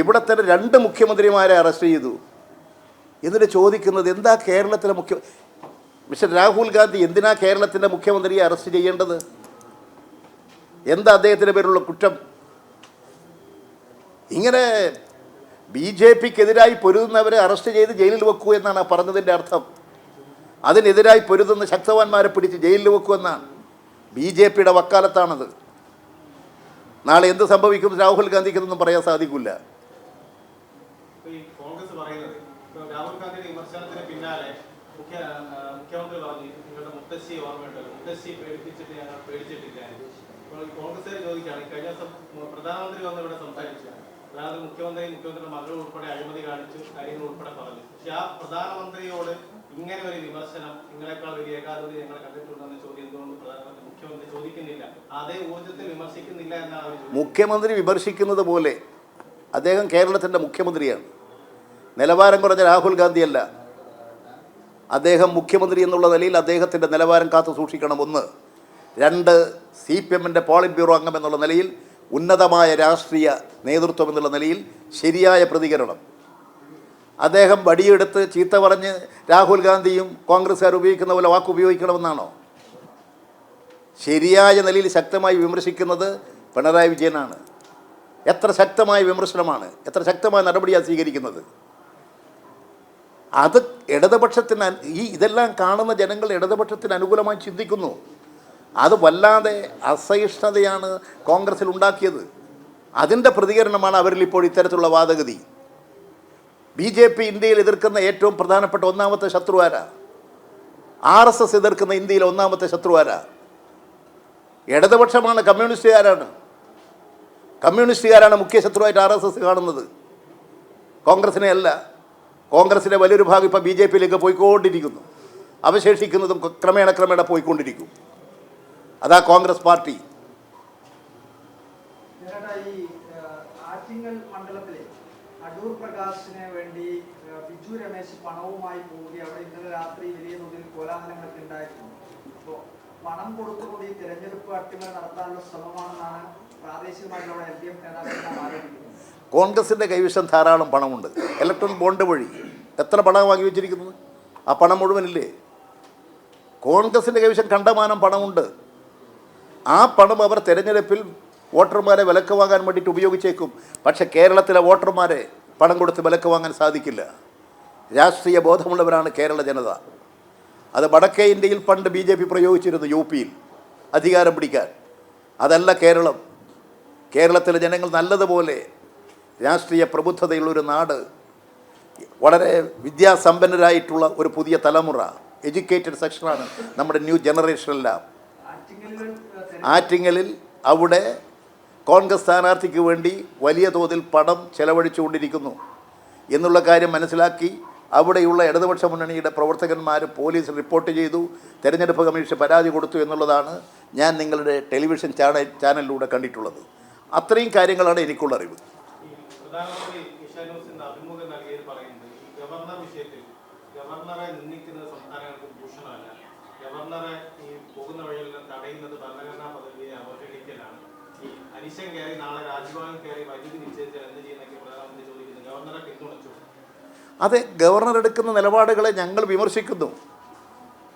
ഇവിടെ തന്നെ രണ്ട് മുഖ്യമന്ത്രിമാരെ അറസ്റ്റ് ചെയ്തു. എന്നിട്ട് ചോദിക്കുന്നത് എന്താ കേരളത്തിലെ മുഖ്യ മിസ്റ്റർ രാഹുൽ ഗാന്ധി എന്തിനാ കേരളത്തിന്റെ മുഖ്യമന്ത്രിയെ അറസ്റ്റ് ചെയ്യേണ്ടത്? എന്താ അദ്ദേഹത്തിന്റെ പേരുള്ള കുറ്റം? ഇങ്ങനെ ബി ജെ പിക്കെതിരായി പൊരുതുന്നവരെ അറസ്റ്റ് ചെയ്ത് ജയിലിൽ വെക്കൂ എന്നാണ് ആ പറഞ്ഞതിന്റെ അർത്ഥം. അതിനെതിരായി പൊരുതുന്ന ശക്തവാന്മാരെ പിടിച്ച് ജയിലിൽ വെക്കൂ എന്നാണ്. ബി ജെ പിയുടെ വക്കാലത്താണത്. നാളെ എന്ത് സംഭവിക്കും? രാഹുൽ ഗാന്ധിക്ക് പറയാൻ സാധിക്കില്ല ഇപ്പൊ ഈ കോൺഗ്രസ് പറയുന്നത് ഇപ്പൊ രാഹുൽ ഗാന്ധിയുടെ വിമർശനത്തിന് പിന്നാലെ മുഖ്യ മുഖ്യമന്ത്രി പറഞ്ഞു നിങ്ങളുടെ മുത്തശ്ശി ഓർമ്മയുണ്ടല്ലോ മുത്തശ്ശി പേടിപ്പിച്ചിട്ട് ഞങ്ങൾ പേടിച്ചിട്ടില്ല. ഇപ്പോൾ ഈ കോൺഗ്രസ് ചോദിക്കുകയാണ് കഴിഞ്ഞ ദിവസം പ്രധാനമന്ത്രി വന്ന് ഇവിടെ സംസാരിച്ചു. അതായത് മുഖ്യമന്ത്രി മുഖ്യമന്ത്രിയുടെ മകൾ ഉൾപ്പെടെ അഴിമതി കാണിച്ചു കാര്യങ്ങൾ ഉൾപ്പെടെ പറഞ്ഞു. പക്ഷെ ആ പ്രധാനമന്ത്രിയോട് ഇങ്ങനെ ഒരു വിമർശനം നിങ്ങളെക്കാൾ വലിയ ഏകാധിപതി ഞങ്ങൾ കണ്ടിട്ടുണ്ടെന്ന ചോദ്യം എന്തുകൊണ്ട് പ്രധാനമന്ത്രി മുഖ്യമന്ത്രി ചോദിക്കുന്നില്ല? അതേ ഊർജത്തിൽ വിമർശിക്കുന്നില്ല എന്നാണ് മുഖ്യമന്ത്രി വിമർശിക്കുന്നത് പോലെ അദ്ദേഹം കേരളത്തിന്റെ മുഖ്യമന്ത്രിയാണ്. നിലവാരം കുറഞ്ഞ രാഹുൽ ഗാന്ധിയല്ല. അദ്ദേഹം മുഖ്യമന്ത്രി എന്നുള്ള നിലയിൽ അദ്ദേഹത്തിന്റെ നിലവാരം കാത്തു സൂക്ഷിക്കണം ഒന്ന്. രണ്ട് സി പി എമ്മിന്റെ പോളിറ്റ് ബ്യൂറോ അംഗം എന്നുള്ള നിലയിൽ ഉന്നതമായ രാഷ്ട്രീയ നേതൃത്വം എന്നുള്ള നിലയിൽ ശരിയായ പ്രതികരണം. അദ്ദേഹം വടിയെടുത്ത് ചീത്ത പറഞ്ഞ് രാഹുൽ ഗാന്ധിയും കോൺഗ്രസ്സുകാർ ഉപയോഗിക്കുന്ന പോലെ വാക്ക് ഉപയോഗിക്കണമെന്നാണോ? ശരിയായ നിലയിൽ ശക്തമായി വിമർശിക്കുന്നത് പിണറായി വിജയനാണ്. എത്ര ശക്തമായ വിമർശനമാണ് എത്ര ശക്തമായ നടപടിയാണ് സ്വീകരിക്കുന്നത്? അത് ഇടതുപക്ഷത്തിന് ഈ ഇതെല്ലാം കാണുന്ന ജനങ്ങൾ ഇടതുപക്ഷത്തിന് അനുകൂലമായി ചിന്തിക്കുന്നു. അത് വല്ലാതെ അസഹിഷ്ണുതയാണ് കോൺഗ്രസിൽ ഉണ്ടാക്കിയത്. അതിന്റെ പ്രതികരണമാണ് അവരിൽ ഇപ്പോൾ ഇത്തരത്തിലുള്ള വാദഗതി. ബി ജെ പി ഇന്ത്യയിൽ എതിർക്കുന്ന ഏറ്റവും പ്രധാനപ്പെട്ട ഒന്നാമത്തെ ശത്രു ആരാ ആർ എസ് എസ് എതിർക്കുന്ന ഇന്ത്യയിലെ ഒന്നാമത്തെ ശത്രു ആരാ ഇടതുപക്ഷമാണ് കമ്മ്യൂണിസ്റ്റുകാരാണ്. കമ്മ്യൂണിസ്റ്റുകാരാണ് മുഖ്യ ശത്രുവായിട്ട് ആർ എസ് എസ് കാണുന്നത്. കോൺഗ്രസിനെ അല്ല. കോൺഗ്രസിന്റെ വലിയൊരു ഭാഗം ഇപ്പോൾ ബി ജെ പിയിലേക്ക് പോയിക്കൊണ്ടിരിക്കുന്നു. അവശേഷിക്കുന്നതും ക്രമേണ ക്രമേണ പോയിക്കൊണ്ടിരിക്കും. അതാ കോൺഗ്രസ് പാർട്ടി. മണ്ഡലത്തിലെ വേണ്ടി രമേശ് പണവുമായി അവിടെ രാത്രി അപ്പോൾ പണം കൊടുത്തുകൊണ്ട് ഈ തെരഞ്ഞെടുപ്പ് അട്ടിമറി നടത്താനുള്ള ശ്രമമാണെന്നാണ് പ്രാദേശികമായിട്ടുള്ള കൈവശം ധാരാളം പണമുണ്ട്. ഇലക്ട്രോണിക് ബോണ്ട് വഴി. എത്ര പണം വാങ്ങി വെച്ചിരിക്കുന്നത്? ആ പണം മുഴുവനില്ലേ? കോൺഗ്രസിന്റെ കൈവശം കണ്ടമാനം പണമുണ്ട്. ആ പണം അവർ തെരഞ്ഞെടുപ്പിൽ വോട്ടർമാരെ വിലക്ക് വാങ്ങാൻ വേണ്ടിയിട്ട് ഉപയോഗിച്ചേക്കും. പക്ഷേ കേരളത്തിലെ വോട്ടർമാരെ പണം കൊടുത്ത് വിലക്ക് വാങ്ങാൻ സാധിക്കില്ല. രാഷ്ട്രീയ ബോധമുള്ളവരാണ് കേരള ജനത. അത് വടക്കേ ഇന്ത്യയിൽ പണ്ട് ബി ജെ പി പ്രയോഗിച്ചിരുന്നു യു പിയിൽ. അധികാരം പിടിക്കാൻ. അതല്ല കേരളം. കേരളത്തിലെ ജനങ്ങൾ നല്ലതുപോലെ രാഷ്ട്രീയ പ്രബുദ്ധതയുള്ള ഒരു നാട് വളരെ വിദ്യാസമ്പന്നരായിട്ടുള്ള ഒരു പുതിയ തലമുറ എഡ്യൂക്കേറ്റഡ് സെക്ഷനാണ് നമ്മുടെ ന്യൂ ജനറേഷനെല്ലാം ആറ്റിങ്ങലിൽ അവിടെ കോൺഗ്രസ് സ്ഥാനാർത്ഥിക്ക് വേണ്ടി വലിയ തോതിൽ പണം ചെലവഴിച്ചുകൊണ്ടിരിക്കുന്നു. എന്നുള്ള കാര്യം മനസ്സിലാക്കി അവിടെയുള്ള ഇടതുപക്ഷ മുന്നണിയുടെ പ്രവർത്തകന്മാർ പോലീസ് റിപ്പോർട്ട് ചെയ്തു തെരഞ്ഞെടുപ്പ് കമ്മീഷൻ പരാതി കൊടുത്തു എന്നുള്ളതാണ് ഞാൻ നിങ്ങളുടെ ടെലിവിഷൻ ചാനൽ ചാനലിലൂടെ കണ്ടിട്ടുള്ളത്. അത്രയും കാര്യങ്ങളാണ് എനിക്കുള്ള അറിവ്. ഗവർണറെ ഈ പോകുന്ന വഴിയെല്ലാം തടയുന്നത് ഭരണഘടനാ അവഹേളിക്കലാണ്. ഈ അനിശം കയറി നാളെ രാജ്ഭവൻ കയറി വൈദ്യുതി നിശ്ചയിച്ചാൽ എന്ത് ചെയ്യുന്നൊക്കെ പ്രധാനമന്ത്രി ചോദിക്കുന്നു. ഗവർണറെ പിന്തുണച്ചു? അതെ ഗവർണർ എടുക്കുന്ന നിലപാടുകളെ ഞങ്ങൾ വിമർശിക്കുന്നു.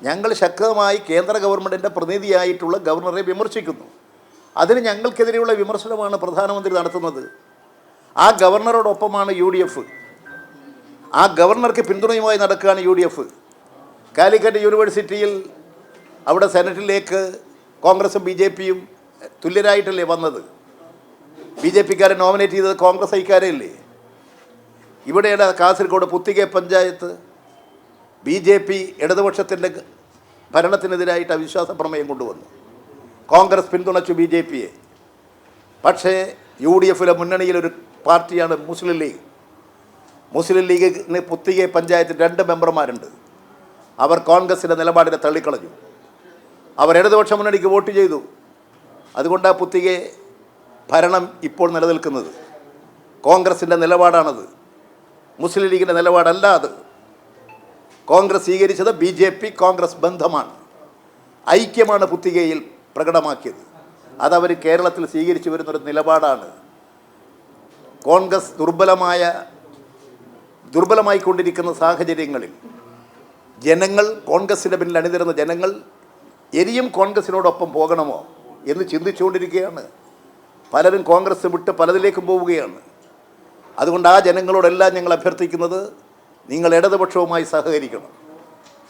ഞങ്ങൾ ശക്തമായി കേന്ദ്ര ഗവൺമെന്റിന്റെ പ്രതിനിധിയായിട്ടുള്ള ഗവർണറെ വിമർശിക്കുന്നു. അതിന് ഞങ്ങൾക്കെതിരെയുള്ള വിമർശനമാണ് പ്രധാനമന്ത്രി നടത്തുന്നത്. ആ ഗവർണറോടൊപ്പമാണ് യു ഡി എഫ്. ആ ഗവർണർക്ക് പിന്തുണയുമായി നടക്കുകയാണ് യു ഡി എഫ്. കാലിക്കറ്റ് യൂണിവേഴ്സിറ്റിയിൽ അവിടെ സെനറ്റിലേക്ക് കോൺഗ്രസും ബി ജെ പിയും തുല്യരായിട്ടല്ലേ വന്നത്? ബി ജെ പിക്കാരെ നോമിനേറ്റ് ചെയ്തത് കോൺഗ്രസ് ഐക്കാരല്ലേ ഇവിടെയാണ് Kasaragod Puthige panchayat B J P ഇടതുപക്ഷത്തിന്റെ ഭരണത്തിനെതിരായിട്ട് അവിശ്വാസ പ്രമേയം കൊണ്ടുവന്നു. കോൺഗ്രസ് പിന്തുണച്ചു ബി ജെ പിയെ. പക്ഷേ യു ഡി എഫിലെ മുന്നണിയിലൊരു പാർട്ടിയാണ് മുസ്ലിം ലീഗ്. മുസ്ലിം ലീഗിന് പുത്തികെ പഞ്ചായത്തിൽ രണ്ട് മെമ്പർമാരുണ്ട്. അവർ കോൺഗ്രസിന്റെ നിലപാടിനെ തള്ളിക്കളഞ്ഞു. അവർ ഇടതുപക്ഷ മുന്നണിക്ക് വോട്ട് ചെയ്തു. അതുകൊണ്ടാണ് പുത്തികെ ഭരണം ഇപ്പോൾ നിലനിൽക്കുന്നത്. കോൺഗ്രസിന്റെ നിലപാടാണത്. മുസ്ലിം ലീഗിന്റെ നിലപാടല്ല അത്. കോൺഗ്രസ് സ്വീകരിച്ചത് ബി ജെ പി കോൺഗ്രസ് ബന്ധമാണ്. ഐക്യമാണ് പുത്തികയിൽ പ്രകടമാക്കിയത്. അതവർ കേരളത്തിൽ സ്വീകരിച്ചു വരുന്നൊരു നിലപാടാണ്. കോൺഗ്രസ് ദുർബലമായ ദുർബലമായിക്കൊണ്ടിരിക്കുന്ന സാഹചര്യങ്ങളിൽ ജനങ്ങൾ കോൺഗ്രസിന്റെ പിന്നിൽ അണിനിരുന്ന ജനങ്ങൾ ഇനിയും കോൺഗ്രസിനോടൊപ്പം പോകണമോ എന്ന് ചിന്തിച്ചുകൊണ്ടിരിക്കുകയാണ്. പലരും കോൺഗ്രസ് വിട്ട് പലതിലേക്കും പോവുകയാണ്. അതുകൊണ്ട് ആ ജനങ്ങളോടെല്ലാം ഞങ്ങൾ അഭ്യർത്ഥിക്കുന്നത് നിങ്ങൾ ഇടതുപക്ഷവുമായി സഹകരിക്കണം.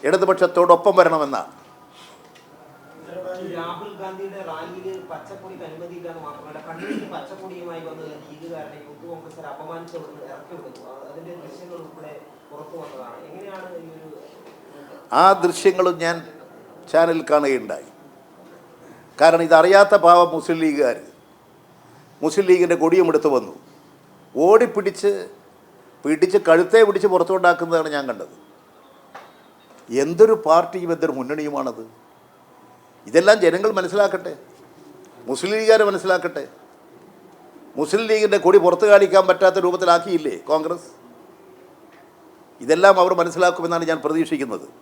ഇടതുപക്ഷത്തോടൊപ്പം വരണമെന്നാണ്. രാഹുൽ ഗാന്ധിയുടെ റാലിയിൽ പച്ചക്കൊടിക്ക് അനുമതിയില്ല എന്ന് മാത്രമല്ല കണ്ണൂരിൽ പച്ചക്കൊടിയുമായി വന്ന് ലീഗുകാരനെ യൂത്ത് കോൺഗ്രസിനെ അപമാനിച്ച് അവിടുന്ന് ഇറക്കി വിടുന്നു. അത് അതിന്റെ ദൃശ്യങ്ങൾ ഉൾപ്പെടെ പുറത്തു വന്നതാണ്. എങ്ങനെയാണ് ഈ ഒരു ആ ദൃശ്യങ്ങളും ഞാൻ ചാനലിൽ കാണുകയുണ്ടായി. കാരണം ഇതറിയാത്ത പാവം മുസ്ലിം ലീഗുകാർ മുസ്ലിം ലീഗിന്റെ കൊടിയും എടുത്തു വന്നു. ഓടിപ്പിടിച്ച് പിടിച്ച് കഴുത്തെ പിടിച്ച് പുറത്തുകൊണ്ടാക്കുന്നതാണ് ഞാൻ കണ്ടത്. എന്തൊരു പാർട്ടിയും എന്തൊരു മുന്നണിയുമാണത്? ഇതെല്ലാം ജനങ്ങൾ മനസ്സിലാക്കട്ടെ. മുസ്ലിം ലീഗുകാർ മനസ്സിലാക്കട്ടെ. മുസ്ലിം ലീഗിന്റെ കൊടി പുറത്തു കാണിക്കാൻ പറ്റാത്ത രൂപത്തിലാക്കിയില്ലേ കോൺഗ്രസ്? ഇതെല്ലാം അവർ മനസ്സിലാക്കുമെന്നാണ് ഞാൻ പ്രതീക്ഷിക്കുന്നത്.